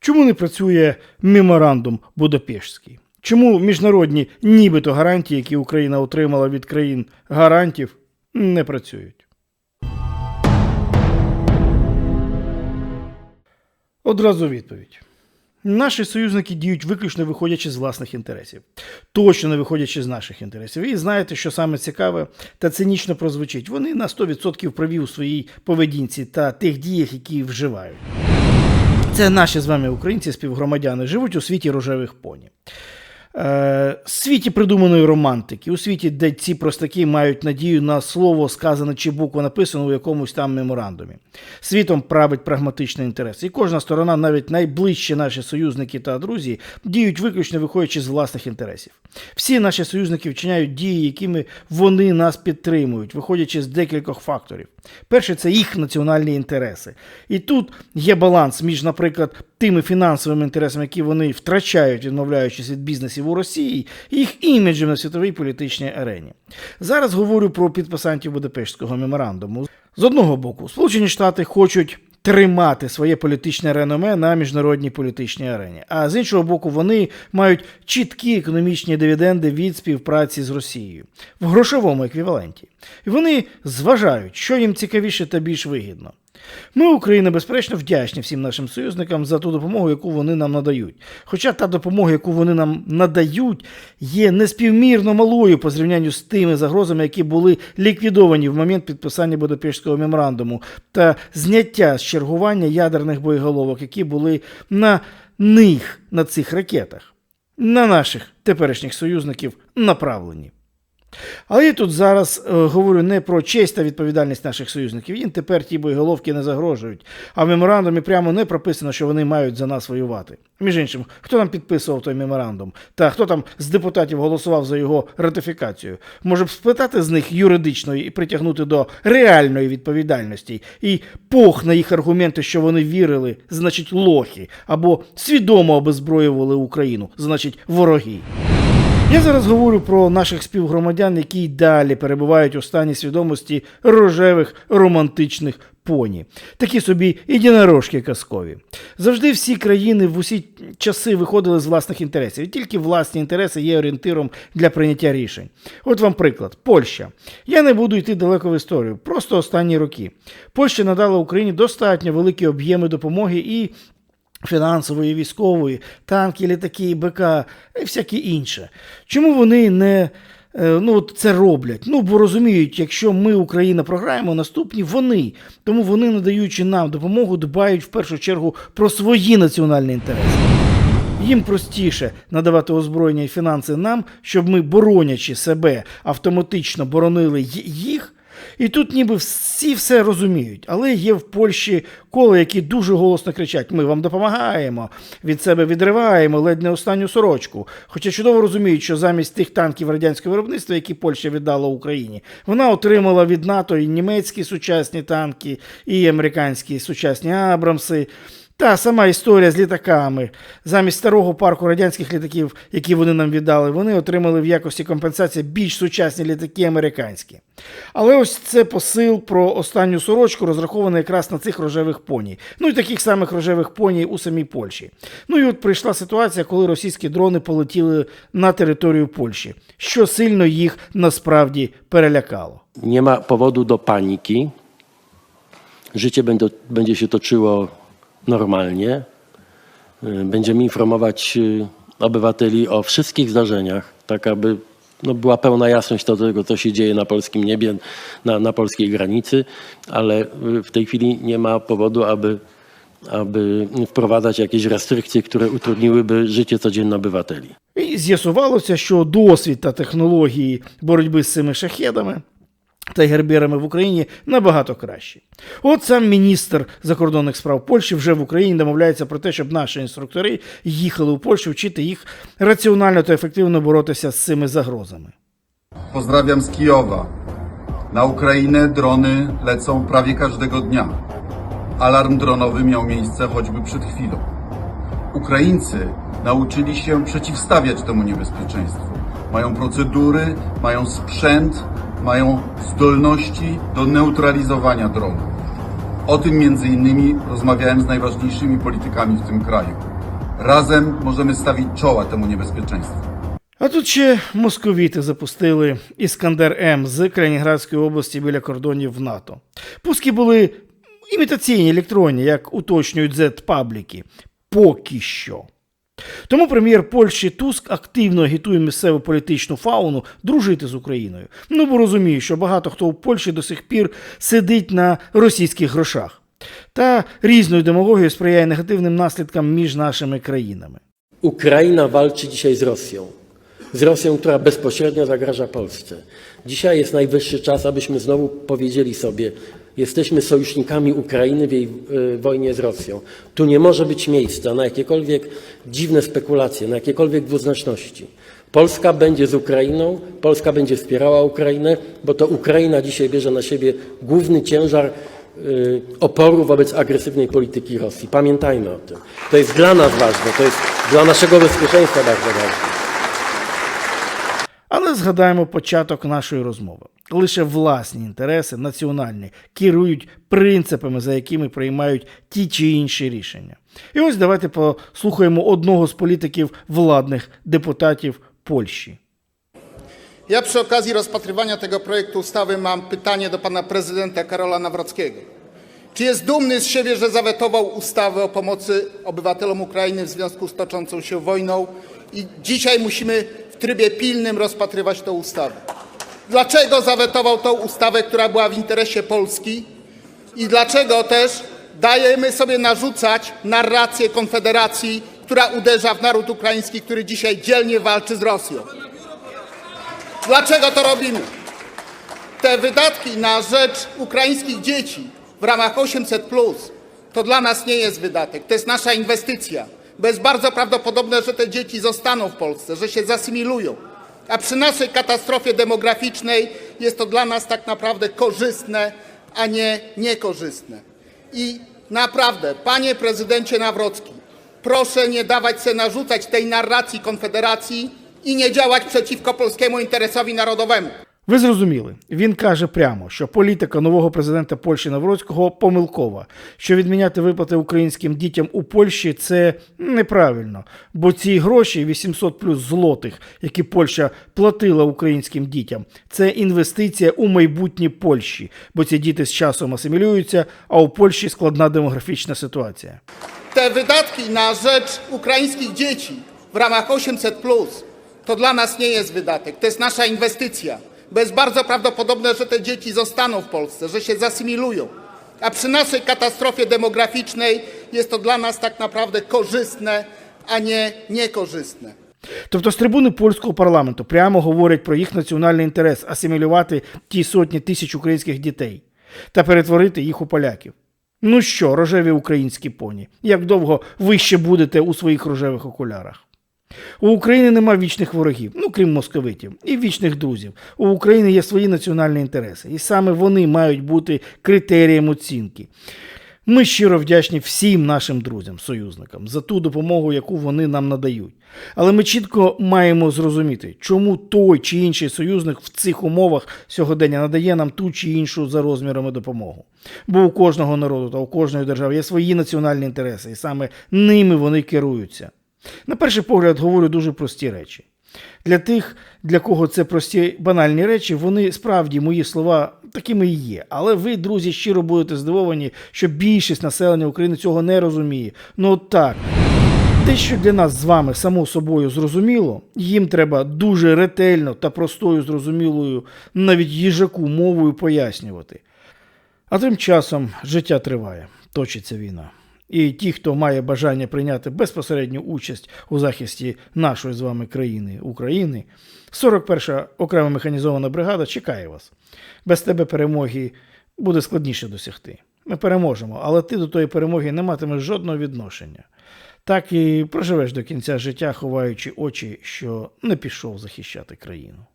Чому не працює меморандум Будапештський? Чому міжнародні нібито гарантії, які Україна отримала від країн гарантів, не працюють? Одразу відповідь. Наші союзники діють виключно виходячи з власних інтересів, точно не виходячи з наших інтересів. І знаєте, що саме цікаве та цинічно прозвучить. Вони на 100% праві у своїй поведінці та тих діях, які вживають. Це наші з вами українці, співгромадяни, живуть у світі рожевих поні. Е, світі придуманої романтики, у світі, де ці простаки мають надію на слово сказане чи букву написану у якомусь там меморандумі. Світом править прагматичний інтерес. І кожна сторона, навіть найближчі наші союзники та друзі, діють виключно виходячи з власних інтересів. Всі наші союзники вчиняють дії, якими вони нас підтримують, виходячи з декількох факторів. Перше це їх національні інтереси. І тут є баланс між, наприклад, тими фінансовими інтересами, які вони втрачають, відмовляючись від бізнесів у Росії, їх іміджем на світовій політичній арені. Зараз говорю про підписантів Будапештського меморандуму. З одного боку, Сполучені Штати хочуть тримати своє політичне реноме на міжнародній політичній арені. А з іншого боку, вони мають чіткі економічні дивіденди від співпраці з Росією в грошовому еквіваленті. І вони зважають, що їм цікавіше та більш вигідно. Ми, Україна, безперечно, вдячні всім нашим союзникам за ту допомогу, яку вони нам надають. Хоча та допомога, яку вони нам надають, є неспівмірно малою по зрівнянню з тими загрозами, які були ліквідовані в момент підписання Будапештського меморандуму та зняття з чергування ядерних боєголовок, які були на них на цих ракетах, на наших теперішніх союзників направлені. Але я тут зараз е, говорю не про честь та відповідальність наших союзників. Їм тепер ті боєголовки не загрожують. А в меморандумі прямо не прописано, що вони мають за нас воювати. Між іншим, хто там підписував той меморандум, та хто там з депутатів голосував за його ратифікацію, може б спитати з них юридично і притягнути до реальної відповідальності. І пох на їх аргументи, що вони вірили, значить лохи, або свідомо обезброювали Україну, значить вороги. Я зараз говорю про наших співгромадян, які й далі перебувають у стані свідомості рожевих романтичних поні. Такі собі єдинорожки казкові. Завжди всі країни в усі часи виходили з власних інтересів. І тільки власні інтереси є орієнтиром для прийняття рішень. От вам приклад: Польща. Я не буду йти далеко в історію, просто останні роки. Польща надала Україні достатньо великі об'єми допомоги і фінансової, військової, танки, літаки, БК і всяке інше. Чому вони не е, ну, це роблять? Ну, бо розуміють, якщо ми, Україна, програємо, наступні вони. Тому вони, надаючи нам допомогу, дбають в першу чергу про свої національні інтереси. Їм простіше надавати озброєння і фінанси нам, щоб ми, боронячи себе, автоматично боронили їх. І тут ніби всі все розуміють, але є в Польщі кола, які дуже голосно кричать: ми вам допомагаємо, від себе відриваємо ледь не останню сорочку. Хоча чудово розуміють, що замість тих танків радянського виробництва, які Польща віддала Україні, вона отримала від НАТО і німецькі сучасні танки, і американські сучасні Абрамси. Та сама історія з літаками. Замість старого парку радянських літаків, які вони нам віддали, вони отримали в якості компенсації більш сучасні літаки американські. Але ось це посил про останню сорочку розрахований якраз на цих рожевих поні. Ну і таких самих рожевих поні у самій Польщі. Ну і от прийшла ситуація, коли російські дрони полетіли на територію Польщі, що сильно їх насправді перелякало. Ma powodu do paniki. Życie będą, będzie się toczyło normalnie. Y, Będziemy informować y, obywateli o wszystkich zdarzeniach, tak aby no, była pełna jasność co do tego, co się dzieje na polskim niebie, na, na polskiej granicy, ale y, w tej chwili nie ma powodu, aby, aby wprowadzać jakieś restrykcje, które utrudniłyby życie codzienne obywateli. І з'ясувалося, що досвід та технології боротьби з цими шахедами та герберами в Україні набагато кращі. От сам міністр закордонних справ Польщі вже в Україні домовляється про те, щоб наші інструктори їхали у Польщу вчити їх раціонально та ефективно боротися з цими загрозами. Pozdrawiam z Kijowa. Na Ukrainę drony lecą prawie każdego dnia. Alarm dronowy miał miejsce choćby przed chwilą. Ukraińcy nauczyli się przeciwstawiać temu niebezpieczeństwu. Mają procedury, mają sprzęt, mają zdolności do neutralizowania dronów. O tym między innymi rozmawiałem z najważniejszymi politykami w tym kraju. Razem możemy stawić czoła temu niebezpieczeństwu. А тут ще московіти запустили Іскандер М з Калінінградської області біля кордонів НАТО. Пуски були імітаційні електронні, як уточнюють Z-пабліки. Поки що. Тому прем'єр Польщі Туск активно агітує місцеву політичну фауну дружити з Україною. Ну бо розуміє, що багато хто в Польщі до сих пір сидить на російських грошах. Та різною демагогією сприяє негативним наслідкам між нашими країнами. Ukraina walczy dzisiaj z Rosją. Z Rosją, która bezpośrednio zagraża Polsce. Dzisiaj jest najwyższy czas, abyśmy znowu powiedzieli sobie, jesteśmy sojusznikami Ukrainy w jej y, wojnie z Rosją. Tu nie może być miejsca na jakiekolwiek dziwne spekulacje, na jakiekolwiek dwuznaczności. Polska będzie z Ukrainą, Polska będzie wspierała Ukrainę, bo to Ukraina dzisiaj bierze na siebie główny ciężar y, oporu wobec agresywnej polityki Rosji. Pamiętajmy o tym. To jest dla nas ważne, to jest dla naszego bezpieczeństwa bardzo ważne. Але згадаємо початок нашої розмови. Лише власні інтереси національні керують принципами, за якими приймають ті чи інші рішення. І ось давайте послухаємо одного з політиків владних депутатів Польщі. Ja przy okazji rozpatrywania tego projektu ustawy mam pytanie do pana prezydenta Karola Nawrockiego. Czy jest dumny z siebie, że zawetował ustawę o pomocy obywatelom Ukrainy w związku z toczącą się wojną i dzisiaj musimy trybie pilnym rozpatrywać tę ustawę? Dlaczego zawetował tę ustawę, która była w interesie Polski i dlaczego też dajemy sobie narzucać narrację Konfederacji, która uderza w naród ukraiński, który dzisiaj dzielnie walczy z Rosją? Dlaczego to robimy? Te wydatki na rzecz ukraińskich dzieci w ramach 800 to dla nas nie jest wydatek, to jest nasza inwestycja. Bo jest bardzo prawdopodobne, że te dzieci zostaną w Polsce, że się zasymilują. A przy naszej katastrofie demograficznej jest to dla nas tak naprawdę korzystne, a nie niekorzystne. I naprawdę, panie prezydencie Nawrocki, proszę nie dawać się narzucać tej narracji Konfederacji i nie działać przeciwko polskiemu interesowi narodowemu. Ви зрозуміли, він каже прямо, що політика нового президента Польщі Навроцького помилкова, що відміняти виплати українським дітям у Польщі це неправильно, бо ці гроші 800 плюс злотих, які Польща платила українським дітям, це інвестиція у майбутнє Польщі, бо ці діти з часом асимілюються, а у Польщі складна демографічна ситуація. Te wydatki na rzecz ukraińskich dzieci w ramach 800 to dla nas nie jest wydatek, to jest nasza inwestycja. Bo jest bardzo prawdopodobne, że te dzieci zostaną w Polsce, że się zasymilują. A przy naszej katastrofie demograficznej jest to dla nas tak naprawdę korzystne, a nie niekorzystne. Тобто з трибуни польського парламенту прямо говорять про їх національний інтерес асимілювати ті сотні тисяч українських дітей та перетворити їх у поляків. Ну що, рожеві українські поні, як довго ви ще будете у своїх рожевих окулярах? У України нема вічних ворогів, ну крім московитів, і вічних друзів. У України є свої національні інтереси, і саме вони мають бути критерієм оцінки. Ми щиро вдячні всім нашим друзям, союзникам за ту допомогу, яку вони нам надають. Але ми чітко маємо зрозуміти, чому той чи інший союзник в цих умовах сьогодення надає нам ту чи іншу за розмірами допомогу. Бо у кожного народу та у кожної держави є свої національні інтереси, і саме ними вони керуються. На перший погляд говорю дуже прості речі. Для тих, для кого це прості банальні речі, вони справді мої слова такими і є. Але ви, друзі, щиро будете здивовані, що більшість населення України цього не розуміє. Ну от так. Те, що для нас з вами само собою зрозуміло, їм треба дуже ретельно та простою, зрозумілою, навіть їжаку мовою пояснювати. А тим часом життя триває, точиться війна. І ті, хто має бажання прийняти безпосередню участь у захисті нашої з вами країни України, 41-ша окрема механізована бригада чекає вас. Без тебе перемоги буде складніше досягти. Ми переможемо, але ти до тої перемоги не матимеш жодного відношення. Так і проживеш до кінця життя, ховаючи очі, що не пішов захищати країну.